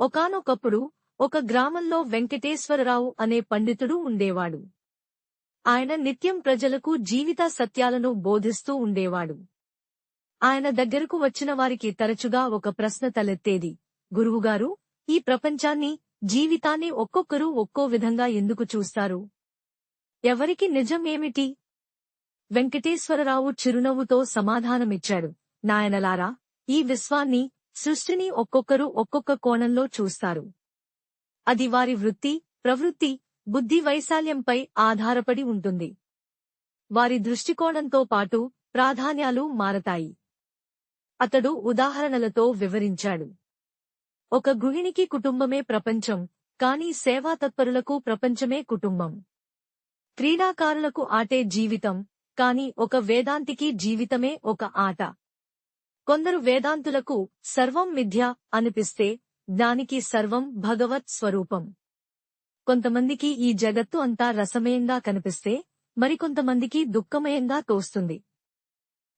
ఒకానొకప్పుడు ఒక గ్రామంలో వెంకటేశ్వరరావు అనే పండితుడు ఉండేవాడు. ఆయన నిత్యం ప్రజలకు జీవిత సత్యాలను బోధిస్తూ ఉండేవాడు. ఆయన దగ్గరకు వచ్చిన వారికి తరచుగా ఒక ప్రశ్న తలెత్తేది గురువుగారు ఈ ప్రపంచాన్ని జీవితాన్ని ఒక్కొక్కరు ఒక్కో విధంగా ఎందుకు చూస్తారు? ఎవరికి నిజం ఏమిటి? వెంకటేశ్వరరావు చిరునవ్వుతో సమాధానమిచ్చాడు నాయనలారా ఈ విశ్వాన్ని సృష్టిని ఒక్కొక్కరు ఒక్కొక్క కోణంలో చూస్తారు. అది వారి వృత్తి ప్రవృత్తి బుద్ధి వైశాల్యంపై ఆధారపడి ఉంటుంది. వారి దృష్టికోణంతో పాటు ప్రాధాన్యాలు మారతాయి. అతడు ఉదాహరణలతో వివరించాడు. ఒక గృహిణికి కుటుంబమే ప్రపంచం కానీ సేవాతత్పరులకు ప్రపంచమే కుటుంబం. క్రీడాకారులకు ఆటే జీవితం కాని ఒక వేదాంతికి జీవితమే ఒక ఆట. కొందరు వేదాంతులకు సర్వం మిథ్య అనిపిస్తే దానికి సర్వం భగవత్ స్వరూపం. కొంతమందికి ఈ జగత్తు అంతా రసమయంగా కనిపిస్తే మరికొంతమందికి దుఃఖమయంగా తోస్తుంది.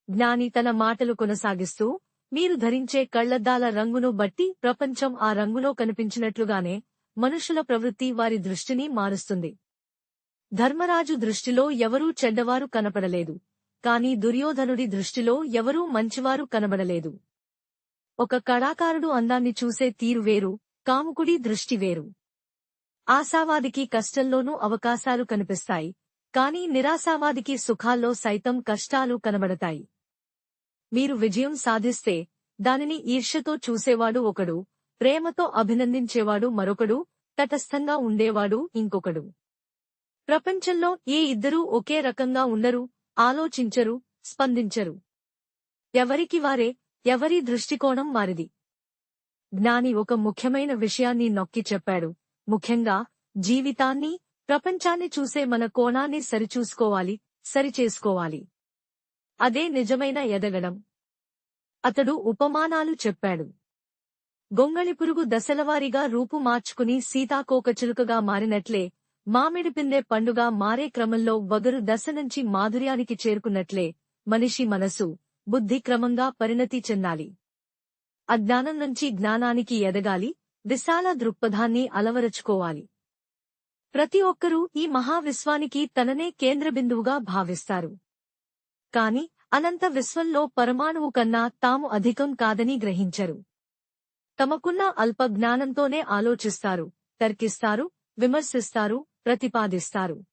జ్ఞాని తన మాటలు కొనసాగిస్తూ మీరు ధరించే కళ్ళద్దాల రంగును బట్టి ప్రపంచం ఆ రంగులో కనిపించినట్లుగానే మనుషుల ప్రవృత్తి వారి దృష్టిని మారుస్తుంది. ధర్మరాజు దృష్టిలో ఎవరూ చెడ్డవారు కనపడలేదు. కాని దుర్యోధనుడి దృష్టిలో ఎవరూ మంచివారు కనబడలేదు. ఒక కళాకారుడు అందాన్ని చూసే తీరు వేరు కాముకుడి దృష్టి వేరు. ఆశావాదికి కష్టంలోనూ అవకాశాలు కనిపిస్తాయి కాని నిరాశావాదికి సుఖాల్లో సైతం కష్టాలు కనబడతాయి. మీరు విజయం సాధిస్తే దానిని ఈర్ష్యతో చూసేవాడు ఒకడు ప్రేమతో అభినందించేవాడు మరొకడు తటస్థంగా ఉండేవాడు ఇంకొకడు. ప్రపంచంలో ఏ ఇద్దరూ ఒకే రకంగా ఉండరు ఆలోచించరు స్పందించరు. ఎవరికి వారే ఎవరి దృష్టికోణం వారిది. జ్ఞాని ఒక ముఖ్యమైన విషయాన్ని నొక్కి చెప్పాడు. ముఖ్యంగా జీవితాన్ని ప్రపంచాన్ని చూసే మన కోణాన్ని సరిచూసుకోవాలి సరిచేసుకోవాలి. అదే నిజమైన ఎదగడం. అతడు ఉపమానాలు చెప్పాడు. గొంగళి పురుగు దశలవారీగా రూపు మార్చుకుని సీతాకోకచిలుకగా మారినట్లే మామిడి పిందె పండుగ మారే క్రమంలో వగరు దశ నుంచి మాధుర్యానికి చేరుకున్నట్లే మనిషి మనసు బుద్ధి క్రమంగా పరిణతి చెందాలి. అజ్ఞానం నుంచి జ్ఞానానికి ఎదగాలి విశాల దృక్పథాన్ని అలవరచుకోవాలి. ప్రతి ఒక్కరూ ఈ మహావిశ్వానికి తననే కేంద్రబిందువుగా భావిస్తారు. కాని అనంత విశ్వంలో పరమాణువు కన్నా తాము అధికం కాదని గ్రహించరు. తమకున్న అల్ప జ్ఞానంతోనే ఆలోచిస్తారు తర్కిస్తారు విమర్శిస్తారు ప్రతిపాదిస్తారు.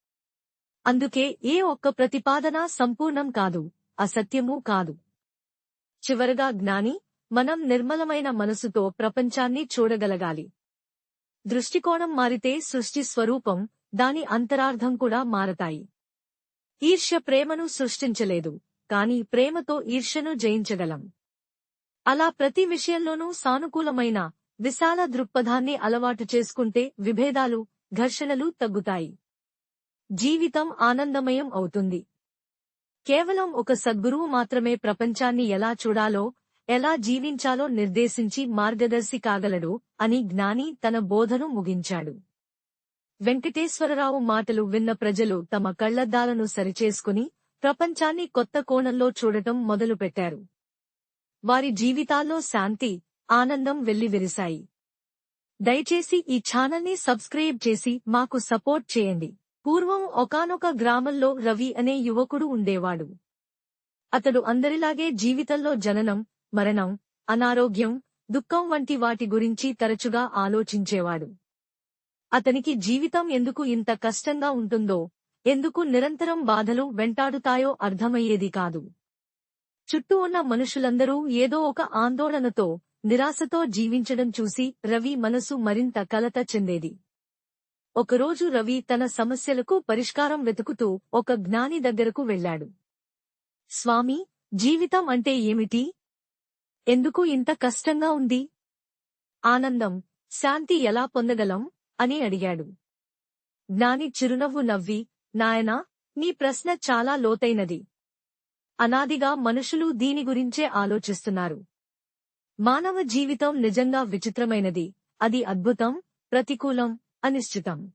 అందుకే ఏ ఒక్క ప్రతిపాదన సంపూర్ణం కాదు అసత్యమూ కాదు. చివరగా జ్ఞాని మనం నిర్మలమైన మనసుతో ప్రపంచాన్ని చూడగలగాలి. దృష్టికోణం మారితే సృష్టి స్వరూపం దాని అంతరార్థం కూడా మారతాయి. ఈర్ష్య ప్రేమను సృష్టించలేదు కాని ప్రేమతో ఈర్ష్యను జయించగలం. అలా ప్రతి విషయంలోనూ సానుకూలమైన విశాల దృక్పథాన్ని అలవాటు చేసుకుంటే విభేదాలు ఘర్షణలు తగ్గుతాయి. జీవితం ఆనందమయం అవుతుంది. కేవలం ఒక సద్గురువు మాత్రమే ప్రపంచాన్ని ఎలా చూడాలో ఎలా జీవించాలో నిర్దేశించి మార్గదర్శి కాగలడు అని జ్ఞాని తన బోధను ముగించాడు. వెంకటేశ్వరరావు మాటలు విన్న ప్రజలు తమ కళ్ళద్దాలను సరిచేసుకుని ప్రపంచాన్ని కొత్త కోణంలో చూడటం మొదలుపెట్టారు. వారి జీవితాల్లో శాంతి ఆనందం వెల్లివిరిశాయి. దయచేసి ఈ ఛానల్ని సబ్స్క్రైబ్ చేసి మాకు సపోర్ట్ చేయండి. పూర్వం ఒకానొక గ్రామంలో రవి అనే యువకుడు ఉండేవాడు. అతడు అందరిలాగే జీవితంలో జననం మరణం అనారోగ్యం దుఃఖం వంటి వాటి గురించి తరచుగా ఆలోచించేవాడు. అతనికి జీవితం ఎందుకు ఇంత కష్టంగా ఉంటుందో ఎందుకు నిరంతరం బాధలు వెంటాడుతాయో అర్థమయ్యేది కాదు. చుట్టూ ఉన్న మనుషులందరూ ఏదో ఒక ఆందోళనతో నిరాశతో జీవించడం చూసి రవి మనసు మరింత కలత చెందేది. ఒకరోజు రవి తన సమస్యలకు పరిష్కారం వెతుకుతూ ఒక జ్ఞాని దగ్గరకు వెళ్ళాడు. స్వామి జీవితం అంటే ఏమిటి? ఎందుకు ఇంత కష్టంగా ఉంది? ఆనందం శాంతి ఎలా పొందగలం? అని అడిగాడు. జ్ఞాని చిరునవ్వు నవ్వి నాయనా నీ ప్రశ్న చాలా లోతైనది. అనాదిగా మనుషులు దీని గురించే ఆలోచిస్తున్నారు. మానవ జీవితం నిజంగా విచిత్రమైనది. అది అద్భుతం ప్రతికూలం అనిశ్చితం.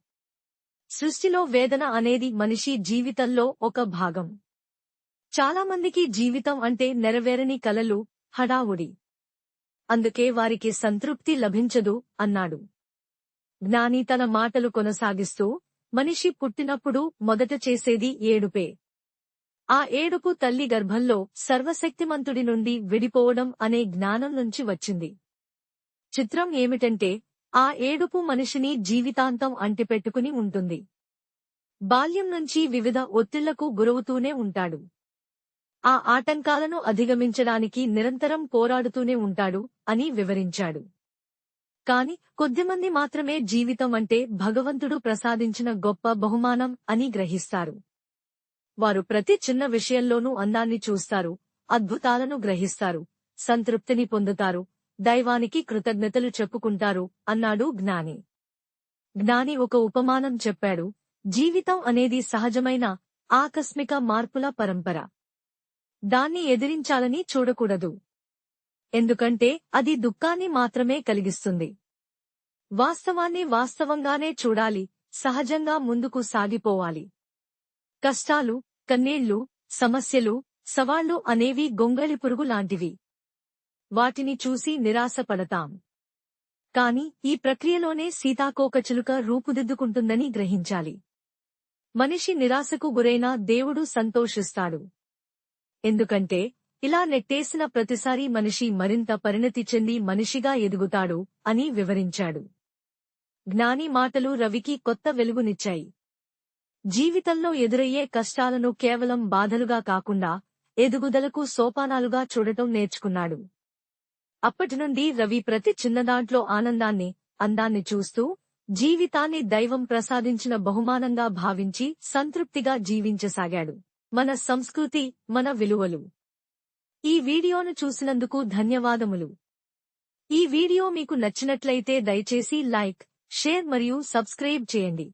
సృష్టిలో వేదన అనేది మనిషి జీవితంలో ఒక భాగం. చాలామందికి జీవితం అంటే నెరవేరని కలలు హడావుడి. అందుకే వారికి సంతృప్తి లభించదు అన్నాడు. జ్ఞాని తన మాటలు కొనసాగిస్తూ మనిషి పుట్టినప్పుడు మొదట చేసేది ఏడుపే. ఆ ఏడుపు తల్లి గర్భంలో సర్వశక్తిమంతుడి నుండి విడిపోవడం అనే జ్ఞానం నుంచి వచ్చింది. చిత్రం ఏమిటంటే ఆ ఏడుపు మనిషిని జీవితాంతం అంటిపెట్టుకుని ఉంటుంది. బాల్యం నుంచి వివిధ ఒత్తిళ్ళకు గురవుతూనే ఉంటాడు. ఆ ఆటంకాలను అధిగమించడానికి నిరంతరం పోరాడుతూనే ఉంటాడు అని వివరించాడు. కాని కొద్దిమంది మాత్రమే జీవితం అంటే భగవంతుడు ప్రసాదించిన గొప్ప బహుమానం అని గ్రహిస్తారు. వారు ప్రతి చిన్న విషయంలోనూ అందాన్ని చూస్తారు అద్భుతాలను గ్రహిస్తారు సంతృప్తిని పొందుతారు దైవానికి కృతజ్ఞతలు చెప్పుకుంటారు అన్నాడు జ్ఞాని. జ్ఞాని ఒక ఉపమానం చెప్పాడు జీవితం అనేది సహజమైన ఆకస్మిక మార్పుల పరంపర. దాన్ని ఎదిరించాలని చూడకూడదు. ఎందుకంటే అది దుఃఖాన్ని మాత్రమే కలిగిస్తుంది. వాస్తవాన్ని వాస్తవంగానే చూడాలి సహజంగా ముందుకు సాగిపోవాలి. కష్టాలు కన్నీళ్ళు సమస్యలు సవాళ్ళు అనేవి గొంగళి పురుగు లాంటివి. వాటిని చూసి నిరాశపడతాం. కాని ఈ ప్రక్రియలోనే సీతాకోకచిలుక రూపుదిద్దుకుంటుందని గ్రహించాలి. మనిషి నిరాశకు గురైనా దేవుడు సంతోషిస్తాడు. ఎందుకంటే ఇలా నెట్టేసిన ప్రతిసారి మనిషి మరింత పరిణతి చెంది మనిషిగా ఎదుగుతాడు అని వివరించాడు. జ్ఞాని మాటలు రవికి కొత్త వెలుగునిచ్చాయి. జీవితంలో ఎదురయ్యే కష్టాలను కేవలం బాధలుగా కాకుండా ఎదుగుదలకు సోపానాలుగా చూడటం నేర్చుకున్నాడు. అప్పటినుండి రవి ప్రతి చిన్నదాంట్లో ఆనందాన్ని అందాన్ని చూస్తూ జీవితాన్ని దైవం ప్రసాదించిన బహుమానంగా భావించి సంతృప్తిగా జీవించసాగాడు. మన సంస్కృతి మన విలువలు. ఈ వీడియోను చూసినందుకు ధన్యవాదములు. ఈ వీడియో మీకు నచ్చినట్లయితే దయచేసి లైక్ షేర్ మరియు సబ్స్క్రైబ్ చేయండి.